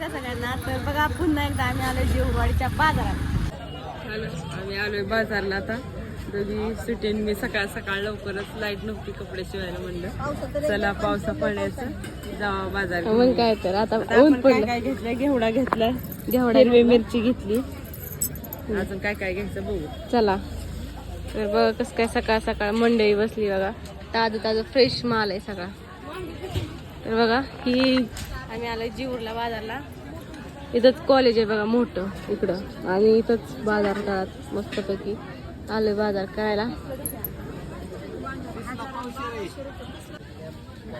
नमस्कार सगळ्यांना. तर बघा पुन्हा एकदा आम्ही आलो जीववाडीच्या बाजारात. हॅलो आम्ही आलोय बाजारला आता. दोघी सुटीन मी सकाळ सकाळ लवकरच लाइट नव्हती कपडे शिवायला म्हणलं. चला पावसा पाण्याचं जावा बाजार. घेऊन. मग काय तर आता ऊन पडलं. काय घेतलं घेवडा घेतला. घेवडा हिरवी मिरची घेतली. अजून काय काय घ्यायचं बघू. चला. तर बघा कसं काय सकाळ सकाळ मंडई बसली बघा. ताजं ताजं फ्रेश माल आहे सगळा. तर बघा ही आम्ही आलो जीवरला बाजारला. इथंच कॉलेज आहे बघा मोठं इकडं. आणि इथंच बाजार करत मस्तपैकी आलोय बाजार करायला.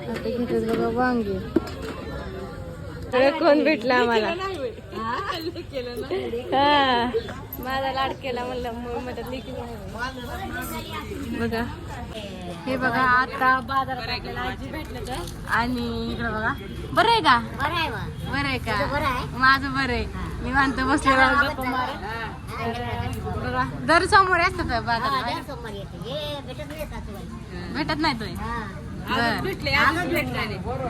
आता घेतात बघा वांगे. कोण भेटला आम्हाला? हा माझा लाड केला म्हणलं बघा. हे बघा आता बाजारात आपल्याला आजी भेटलं तर. आणि इकडं बघा. बरं आहे का? बरं आहे का? माझं बरं आहे. मी मानतो बसले गप्पा दर सोमवारी असतं का बाजारात? भेटत नाही तुम्ही अजून भेटले अजून भेटले.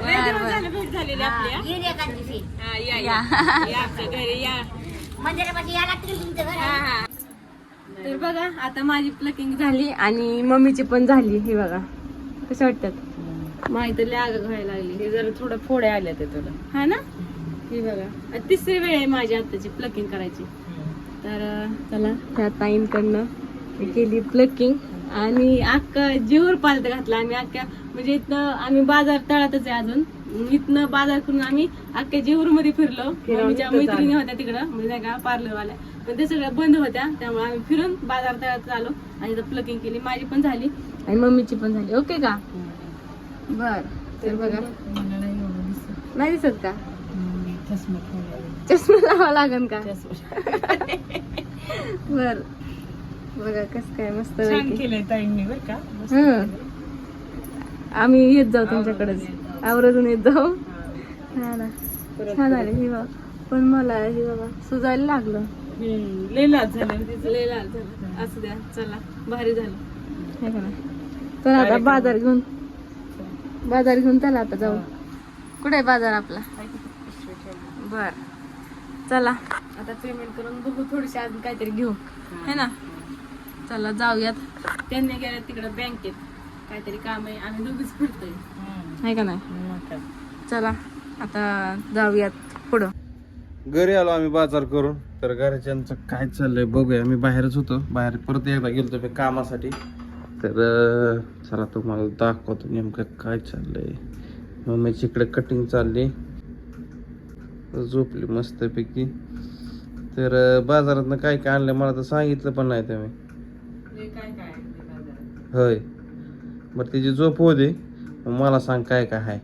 लय दिवस झाले भेट झालेली आपली हा? हा, या या. या. आमच्या घरी या. हा हा. तर बघा आता माझी प्लकिंग झाली आणि मम्मीची पण झाली हे बघा. कशा वाटतात माही तर लाग व्हायला लागली. हे जरा थोडं फोडे आले ते तुला. हा ना? हे बघा. आता तिसरी वेळ आहे माझी आताची प्लकिंग करायची. तर अं, चला. त्या ताईंकडनं केली प्लकिंग आणि अख्खा जीवर पालत घातला आम्ही अख्ख्या म्हणजे इथनं आम्ही बाजार तळातच आहे अजून. इथनं बाजार करून आम्ही अख्ख्या जीवर मध्ये फिरलो मम्मीच्या मैत्रिणी होत्या तिकडं म्हणजे नाही का पार्लर वाल्या पण ते सगळ्या बंद होत्या त्यामुळे आम्ही फिरून बाजार तळात आलो. आणि इथं प्लकिंग केली. माझी पण झाली. आणि मम्मीची पण झाली. ओके का? बर. तर बघा. नाही दिसत का? चष्मा लावा लागन का? बर. बघा कस काय मस्त छान पैकी. केलंय ताईंनी बरं का? हं. आम्ही येत जाऊ तुमच्याकडेच आवर्जून येत जाऊ. हा. ना छान आले हे बघा. पण मला हे बाबा सुजायला लागलं. हम्म, लय लाज झालं. तिचं. लय लाल झालं. असू द्या चला. भारी झालं. हे का नाही चला आता बाजार घेऊन बाजार घेऊन चला आता जाऊ. कुठे आहे बाजार आपला? बर. चला. आता पेमेंट करून बघू थोडीशी अजून काहीतरी घेऊ. है ना. चला जाऊयात. त्यांनी गेल्या तिकडे बँकेत. काहीतरी काम आहे आम्ही दोघीच फिरतोय. आहे का नाही. चला आता जाऊयात पुढं. घरी आलो आम्ही बाजार करून. तर घरच्यांचं काय चाललंय बघूया. आम्ही बाहेरच होतो. बाहेर परत एकदा गेलो मी कामासाठी. तर अं, चला तुम्हाला दाखवतो नेमकं काय चाललंय. मम्मीची इकडे कटिंग चालली. झोपली मस्तपैकी. तर अं, बाजारातनं काय काय आणलं मला तर सांगितलं पण नाही तुम्ही. काय काय आहे ते बाजारात? होय. बरं तिची झोप होऊ दे. मग मला सांग काय काय आहे.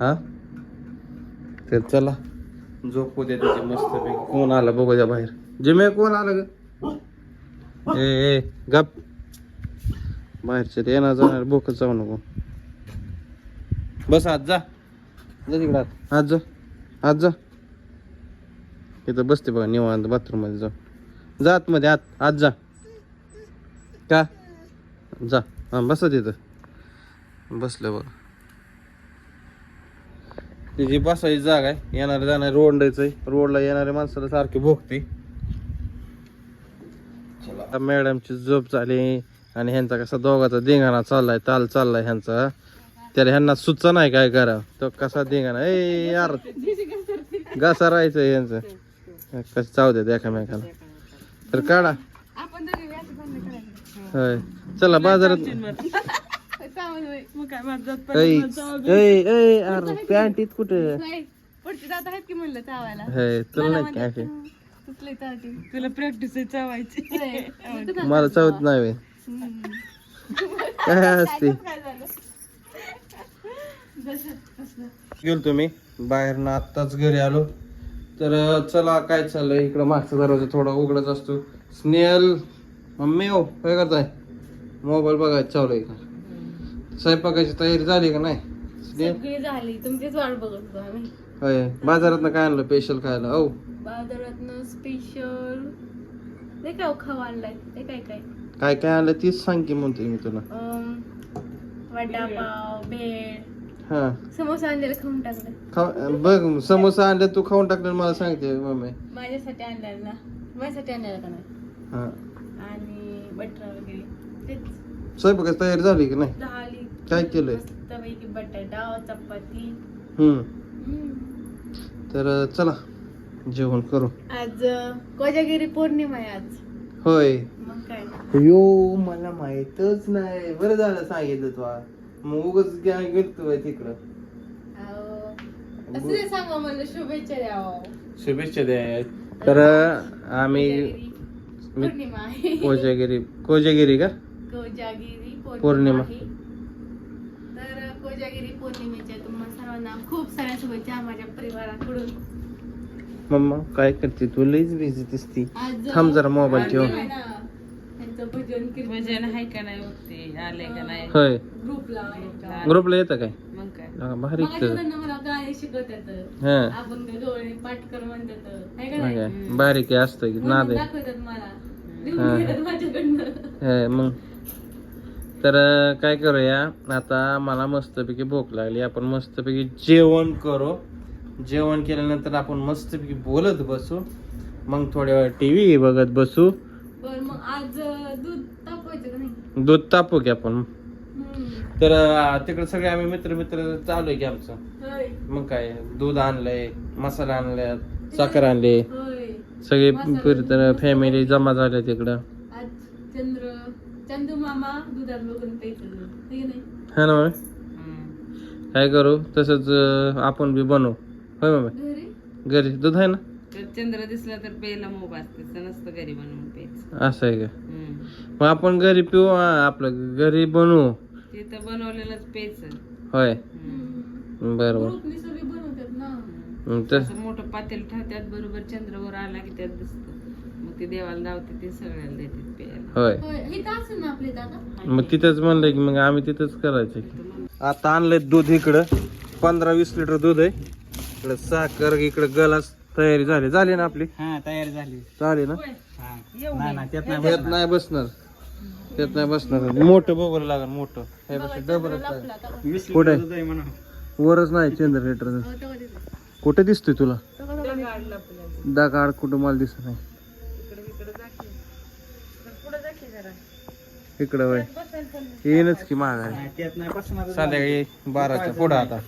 हा? तर चला. झोप होऊ दे तिची मस्तपैकी. कोण आलं बघू द्या बाहेर. जिमे कोण आलं ग? ए ए गप. बाहेरचे ते येणार जाणार बोकत जाऊ नको. बस आज जा. जा आत. आज. जा. आज जा. इथं बसते बघा निवांत बाथरूममध्ये जा जा आतमध्ये आत. आज जा. का? जा. हा बसा तिथं. बसलं बघ. तिची बसायची जागा आहे येणारे जाणारे रोडच आहे. रोडला येणाऱ्या माणसाला सारखी भोगते. मॅडमची झोप झाली आणि ह्यांचा कसा दोघाचा धिंगाणा चाललाय ताल चाललाय ह्यांचा. त्याला ह्यांना सुचा नाही काय करा तो कसा धिंगाणा? ए यार घसा राहायचं यांचं कसं चाव एकामेकाला. तर काढा. होय. चला बाजारात मग काय माझं ऐ ऐ ऐ अरे पॅन्टीत कुठं? पुढची जात आहेत की म्हणलं चावायला? हे तुला नाही तुला प्रॅक्टिस चावायची. मला चवत नाही बे. काय असते? गेलो तुम्ही बाहेर ना आत्ताच घरी आलो. तर अं, चला काय चाललंय? इकडं मागचा दरवाजा थोडा उघडच असतो. स्नेहल मम्मी हो काय करताय? मोबाईल बघायचं चालू आहे का? स्वयंपाकाची तयारी झाली का नाही? सगळी झाली. तुमचीच वाट बघत होतो आम्ही. होय. बाजारात काय आणलं स्पेशल खायला? औ. बाजारातनं स्पेशल ते काय खाऊ आणलाय. ते काय काय? काय काय आणलं तीच सांग की म्हणतोय मी तुला. अम, वडापाव भेळ. हा. समोसा आणलेला खाऊन टाकलं. बघ समोसा आणले तू खाऊन टाकलं मला सांगते मम्मी. माझ्यासाठी आणलेला ना? माझ्यासाठी आणलेला का नाही? हा. बटर वगैरे तेच. स्वयंपाकाची तयारी झाली की नाही? झाली. काय केलंय? मस्तपैकी बटाटा चपाती. हम्म. हम्म. तर चला जेवण करू. आज अं, कोजागिरी पौर्णिमा आहे आज. होय. मग काय? यो मला माहितच नाही. बरं झालं सांगितलं तू. मग उगाच काय गेलतोय तिकडं. अहो, असं नाही सांगा मला शुभेच्छा द्यावं. शुभेच्छा द्या. तर आम्ही पौर्णिमा. आहे कोजागिरी. कोजागिरी का? कोजागिरी पौर्णिमा. आहे. तर कोजागिरी पौर्णिमेच्या तुम्हाला सर्वांना खूप साऱ्या शुभेच्छा माझ्या परिवाराकडून. मम्मा काय करते तू? लईच बिझी दिसती. आज थांब जरा मोबाईल ठेव. आहे ना, त्यांचं भजन भजन आहे का नाही बघते आले का नाही? होय. ग्रुपला ग्रुपला येतं काय? भारी हा. बारीक असतं की नाद मग. तर काय करूया? आता मला मस्तपैकी भूक लागली. आपण मस्तपैकी जेवण करू. जेवण केल्यानंतर आपण मस्तपैकी बोलत बसू. मग थोड्या वेळ टी व्ही बघत बसू. मग आज दूध तापवायचं दूध तापू की आपण. तर तिकडे सगळे आम्ही मित्र मित्र चालू आहे की आमचं. होय. मग काय दूध आणलंय मसाला आणलाय साखर आणले. होय. सगळे मसाला, फिरत फॅमिली जमा झाल्या तिकडं. आज चंद्र चंदू मामा दुधात बघून प्यायचं दूध है नाही? हा ना. काय करू? तसंच अं, आपण बी बनवू होय मग घरी? घरी. दूध आहे ना? तर चंद्र दिसला तर पेला मोब असते. तसं नसतं घरी बनवून असं आहे का. मग आपण घरी पिऊ हा, आपलं घरी बनवू तिथं बनवलेलंच प्यायचं होय. बरोबर ग्रुपनी सगळी बनवतात ना. मग तर असं मोठं पातेल ठेवतात बरोबर चंद्रावर आला की त्यात दिसतं. मग ते देवाला लावते ते सगळ्याला देतात प्यायला. होय. होय हे तर असेल ना आपले दादा. मग तिथंच म्हणलंय की मग आम्ही तिथंच करायचं की. आता आणलंय दूध इकडं. पंधरा वीस लिटर दूध आहे. इकडं साखर इकडं गलास तयारी झाली. झाली ना आपली? हा तयारी झाली. झाली ना? नाही नाही त्यात नाही त्यात नाही बसणार. त्यात नाही बसणार. मोठं बघायला लागल मोठं. ह्यापेक्षा डबलच लागेल वीस कुठे? वरच नाही चंद्र लिटर कुठे दिसतोय तुला? दगाड कुठं मला दिसत नाही. इकडं वय. येईनच की बसणार. संध्याकाळी बाराच्या पुढं आता.